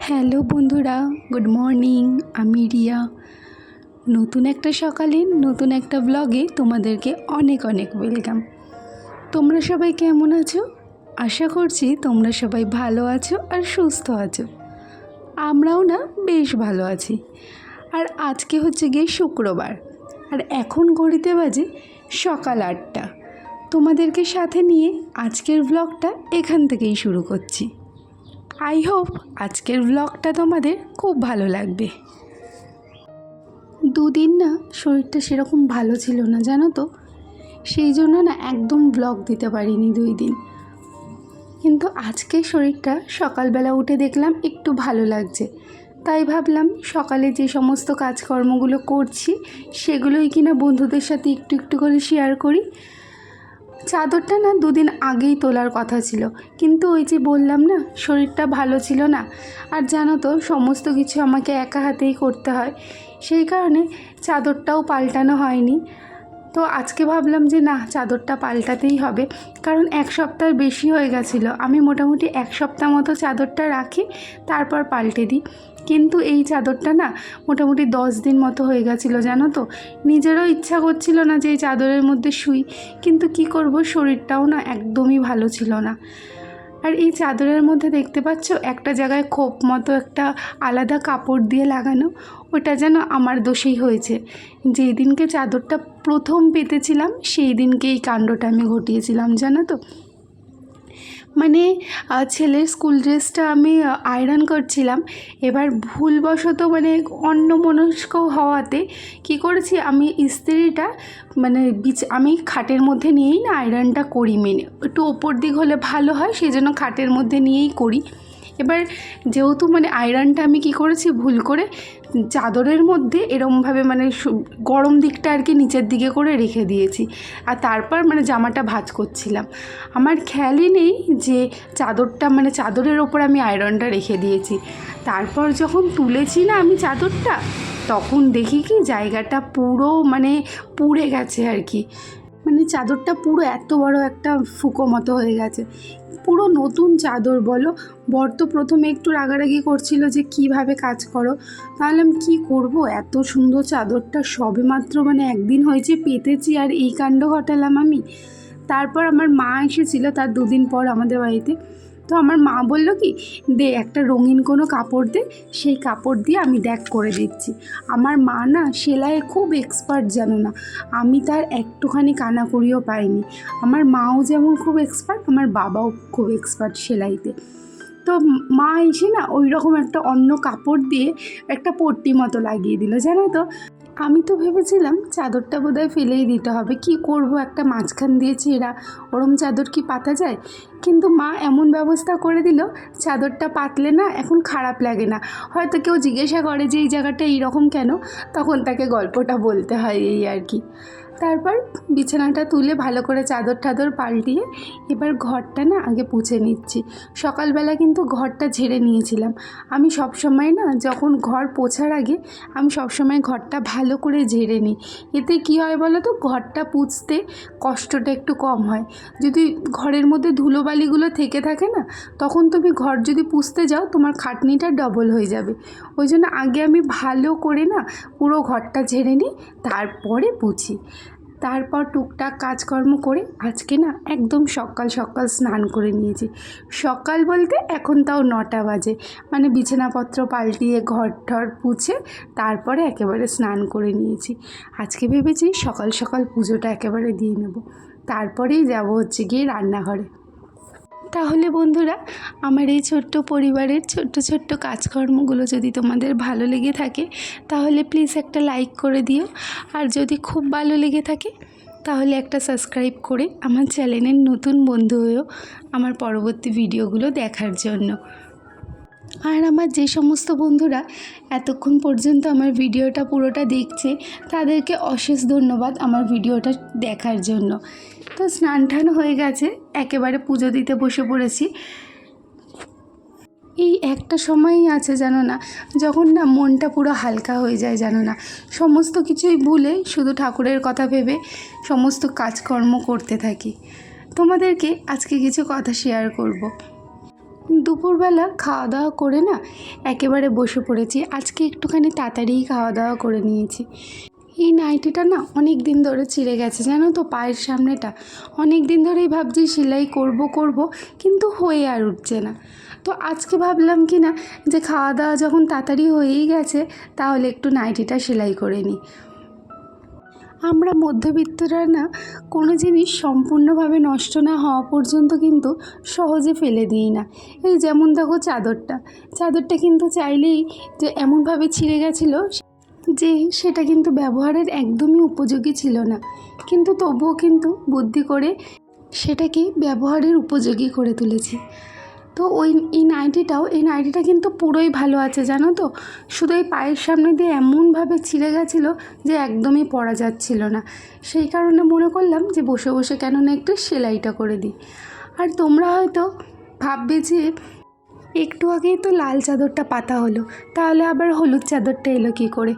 Hello বন্ধুরা, good morning, আমি রিয়া। নতুন একটা সকালে, নতুন একটা ব্লগে তোমাদেরকে অনেক অনেক ওয়েলকাম তোমরা সবাই কেমন আছো? আশা করছি তোমরা সবাই ভালো আছো আর সুস্থ আছো। আমরাও না বেশ ভালো আছি। আর আজকে হচ্ছে গিয়ে শুক্রবার, আর এখন ঘড়িতে বাজে সকাল আটটা। তোমাদেরকে সাথে নিয়ে আজকের ব্লগটা এখান থেকেই শুরু করছি। আই হোপ আজকের ব্লগটা তোমাদের খুব ভালো লাগবে। দুদিন না শরীরটা সেরকম ভালো ছিল না, জানো তো? সেই জন্য না একদম ব্লগ দিতে পারিনি দুই দিন। কিন্তু আজকে শরীরটা সকালবেলা উঠে দেখলাম একটু ভালো লাগছে। তাই ভাবলাম সকালে যে সমস্ত কাজকর্মগুলো করছি, সেগুলোই কিনা বন্ধুদের সাথে একটু একটু করে শেয়ার করি। চাদরটা না দুদিন আগেই তোলার কথা ছিল। কিন্তু ওই যে বললাম না, শরীরটা ভালো ছিল না। আর জানো তো, সমস্ত কিছু আমাকে একা হাতেই করতে হয়। সেই কারণে চাদরটাও পাল্টানো হয়নি। তো আজকে ভাবলাম যে না, চাদরটা পাল্টাতেই হবে। কারণ এক সপ্তাহ বেশি হয়ে গেছিল। আমি মোটামুটি এক সপ্তাহ মতো চাদরটা রাখি, তারপর পাল্টে দিই। কিন্তু এই চাদরটা না মোটামুটি দশ দিন মতো হয়ে গেছিল, জানো তো? নিজেরও ইচ্ছা করছিল না যে এই চাদরের মধ্যে শুই। কিন্তু কি করব? শরীরটাও না একদমই ভালো ছিল না। আর এই চাদরের মধ্যে দেখতে পাচ্ছ একটা জায়গায় খোপ মতো একটা আলাদা কাপড় দিয়ে লাগানো। ওটা যেন আমার দোষেই হয়েছে। যেই দিনকে চাদরটা প্রথম পেতেছিলাম সেই দিনকে এই কাণ্ডটা আমি ঘটিয়েছিলাম, জানো তো? মানে ছেলের স্কুল ড্রেসটা আমি আয়রন করছিলাম। এবার ভুলবশত মানে অন্যমনস্ক হওয়াতে কি করেছি, আমি ইস্ত্রিটা মানে বিচ আমি খাটের মধ্যে নিয়েই না আয়রনটা করি মেনে একটু ওপর দিক হলে ভালো হয় সেই জন্য খাটের মধ্যে নিয়েই করি। এবার যেহেতু মানে আয়রনটা আমি কি করেছি, ভুল করে চাদরের মধ্যে এরমভাবে মানে গরম দিকটা আর কি নিচের দিকে করে রেখে দিয়েছি। আর তারপর মানে জামাটা ভাজ করছিলাম। আমার খেয়ালই নেই যে চাদরটা মানে চাদরের ওপর আমি আয়রনটা রেখে দিয়েছি। তারপর যখন তুলেছি না আমি চাদরটা, তখন দেখি কি জায়গাটা পুরো মানে পুড়ে গেছে আর কি। মানে চাদরটা পুরো এত বড় একটা ফুকো মতো হয়ে গেছে। পুরো নতুন চাদর বলো। বর তো প্রথমে একটু রাগারাগি করছিল যে কীভাবে কাজ করো। তাহলে আমি কী করব? এত সুন্দর চাদরটা সবে মাত্র মানে একদিন হয়েছে পেতেছি আর এই কাণ্ড ঘটালাম আমি। তারপর আমার মা এসেছিল তার দুদিন পর আমাদের বাড়িতে। তো আমার মা বলল কি, দে একটা রঙিন কোনো কাপড় দে, সেই কাপড় দিয়ে আমি দেখ করে দিচ্ছি। আমার মা না সেলাইয়ে খুব এক্সপার্ট জানো না, আমি তার একটুখানি কানাকড়িও পাইনি। আমার মাও যেমন খুব এক্সপার্ট আমার বাবাও খুব এক্সপার্ট সেলাইতে। তো মা এসে না ওই রকম একটা অন্য কাপড় দিয়ে একটা পট্টি মতো লাগিয়ে দিল, জানো তো? আমি তো ভেবেছিলাম চাদরটা বোধহয় ফেলেই দিতে হবে, কি করব? একটা মাঝখান দিয়ে ছেঁড়া, ওরম চাদর কি পাতা যায়? কিন্তু মা এমন ব্যবস্থা করে দিল, চাদরটা পাতলে না এখন খারাপ লাগে না। হয়তো কেউ জিজ্ঞাসা করে যে এই জায়গাটা এইরকম কেন? তখন তাকে গল্পটা বলতে হয় এই আর কি। তারপর বিছানাটা তুলে ভালো করে চাদর টাদর পাল্টিয়ে এবার ঘরটা না আগে পুছে নিচ্ছি। সকালবেলা কিন্তু ঘরটা ঝেড়ে নিয়েছিলাম। আমি সব সময় না যখন ঘর পোছার আগে আমি সব সময় ঘরটা ভালো করে ঝেড়ে নিই। এতে কি হয় বলো তো ঘরটা পুছতে কষ্টটা একটু কম হয়। যদি ঘরের মধ্যে ধুলোবালিগুলো থেকে থাকে না, তখন তুমি ঘর যদি পুষতে যাও, তোমার খাটনিটা ডবল হয়ে যাবে। ওই জন্য আগে আমি ভালো করে না পুরো ঘরটা ঝেড়ে নিই, তারপরে পুছি। তারপর টুকটাক কাজকর্ম করে আজকে না একদম সকাল সকাল স্নান করে নিয়েছি। সকাল বলতে এখন তাও নটা বাজে। মানে বিছানাপত্র পাল্টিয়ে ঘর ঠর পুছে তারপরে একেবারে স্নান করে নিয়েছি। আজকে ভেবেছি সকাল সকাল পুজোটা একেবারে দিয়ে নেব। তারপরেই যাব হচ্ছে গিয়ে রান্নাঘরে। তাহলে বন্ধুরা, আমার এই ছোট্ট পরিবারের ছোট্ট ছোট্ট কাজকর্মগুলো যদি তোমাদের ভালো লেগে থাকে, তাহলে প্লিজ একটা লাইক করে দিও। আর যদি খুব ভালো লেগে থাকে, তাহলে একটা সাবস্ক্রাইব করে আমার চ্যানেলের নতুন বন্ধু হয়েও আমার পরবর্তী ভিডিওগুলো দেখার জন্য। আর আমার যে সমস্ত বন্ধুরা এতক্ষণ পর্যন্ত আমার ভিডিওটা পুরোটা দেখছে, তাদেরকে অশেষ ধন্যবাদ আমার ভিডিওটা দেখার জন্য। তো স্নান টান হয়ে গেছে, একেবারে পুজো দিতে বসে পড়েছি। এই একটা সময়ই আছে জানো না, যখন না মনটা পুরো হালকা হয়ে যায় জানো না। সমস্ত কিছুই ভুলে শুধু ঠাকুরের কথা ভেবে সমস্ত কাজকর্ম করতে থাকি। তোমাদেরকে আজকে কিছু কথা শেয়ার করব। দুপুরবেলা খাওয়া দাওয়া করে না, একেবারে বসে পড়েছি। আজকে একটুখানি তাড়াতাড়িই খাওয়া দাওয়া করে নিয়েছি। এই নাইটিটা না অনেক দিন ধরে ছিঁড়ে গেছে, জানো তো পায়ের সামনেটা। অনেক দিন ধরেই ভাবছি সেলাই করব করব, কিন্তু হয়ে আর উঠছে না। তো আজকে ভাবলাম কি না, যে খাওয়া দাওয়া যখন তাড়াতাড়ি হয়েই গেছে, তাহলে একটু নাইটিটা সেলাই করে নিই। আমরা মধ্যবিত্তরা না কোনো জিনিস সম্পূর্ণভাবে নষ্ট না হওয়া পর্যন্ত কিন্তু সহজে ফেলে দিই না। এই যেমন দেখো চাদরটা। চাদরটা কিন্তু চাইলেই যে এমনভাবে ছিঁড়ে গেছিল যে সেটা কিন্তু ব্যবহারের একদমই উপযোগী ছিল না। কিন্তু তবুও কিন্তু বুদ্ধি করে সেটাকে ব্যবহারের উপযোগী করে তুলেছি। তো ওই এই নাইটিটাও, এই নাইটিটা কিন্তু পুরোই ভালো আছে, জানো তো? শুধু এই পায়ের সামনে দিয়ে এমনভাবে ছিঁড়ে গেছিল যে একদমই পরা যাচ্ছিল না। সেই কারণে মনে করলাম যে বসে বসে কেন না একটু সেলাইটা করে দিই। আর তোমরা হয়তো ভাববে যে একটু আগেই তো লাল চাদরটা পাতা হলো, তাহলে আবার হলুদ চাদরটা এলো কি করে?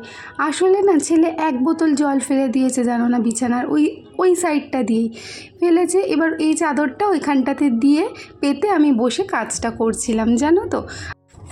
আসলে না, ছেলে এক বোতল জল ফেলে দিয়েছে জানো না বিছানার ওই ওই সাইডটা দিয়েই। ফেলেছে, এবার এই চাদরটা ওইখানটাতে দিয়ে পেতে আমি বসে কাজটা করছিলাম, জানো তো।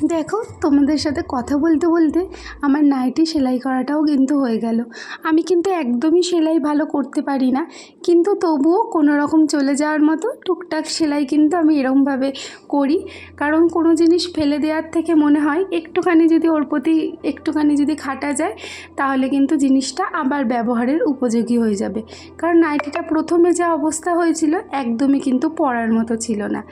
দেখো, তোমাদের সাথে কথা বলতে বলতে আমার নাইটি সেলাই করাটাও কিন্তু হয়ে গেল। আমি কিন্তু একদমই সেলাই ভালো করতে পারি না, কিন্তু তবুও কোনো রকম চলে যাওয়ার মতো টুকটাক সেলাই কিন্তু আমি এরকমভাবে করি। কারণ কোনো জিনিস ফেলে দেওয়ার থেকে মনে হয় একটুখানি যদি ওর প্রতি একটুখানি যদি খাটা যায়, তাহলে কিন্তু জিনিসটা আবার ব্যবহারের উপযোগী হয়ে যাবে। কারণ নাইটিটা প্রথমে যা অবস্থা হয়েছিল, একদমই কিন্তু পরার মতো ছিল না।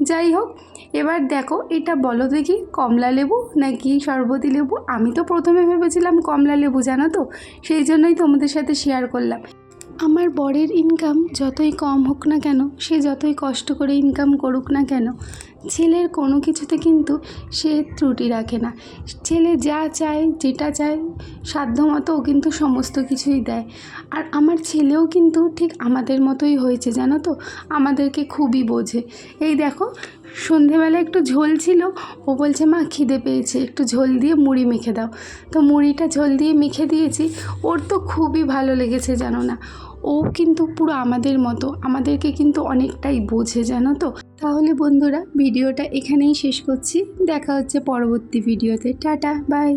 যাই হোক, এবার দেখো এটা বলো দেখি কমলা লেবু নাকি শরবতি লেবু? আমি তো প্রথমে ভেবেছিলাম কমলা লেবু, জানো তো? সেই জন্যই তোমাদের সাথে শেয়ার করলাম। আমার বরের ইনকাম যতই কম হোক না কেন, সে যতই কষ্ট করে ইনকাম করুক না কেন ছেলের কোনো কিছুতে কিন্তু সে ত্রুটি রাখে না। ছেলে যা চায়, যেটা চায়, সাধ্যমতো ও কিন্তু সমস্ত কিছুই দেয়। আর আমার ছেলেও কিন্তু ঠিক আমাদের মতোই হয়েছে, জানো তো? আমাদেরকে খুবই বোঝে। এই দেখো, সন্ধেবেলা একটু ঝোল ছিল, ও বলছে, মা, খিদে পেয়েছে, একটু ঝোল দিয়ে মুড়ি মেখে দাও। তো মুড়িটা ঝোল দিয়ে মেখে দিয়েছি, ওর তো খুবই ভালো লেগেছে, জানো না? ও কিন্তু পুরো আমাদের মতো, আমাদেরকে কিন্তু অনেকটাই বোঝে, জানো তো? তাহলে বন্ধুরা, ভিডিওটা এখানেই শেষ করছি। দেখা হচ্ছে পরবর্তী ভিডিওতে। Tata bye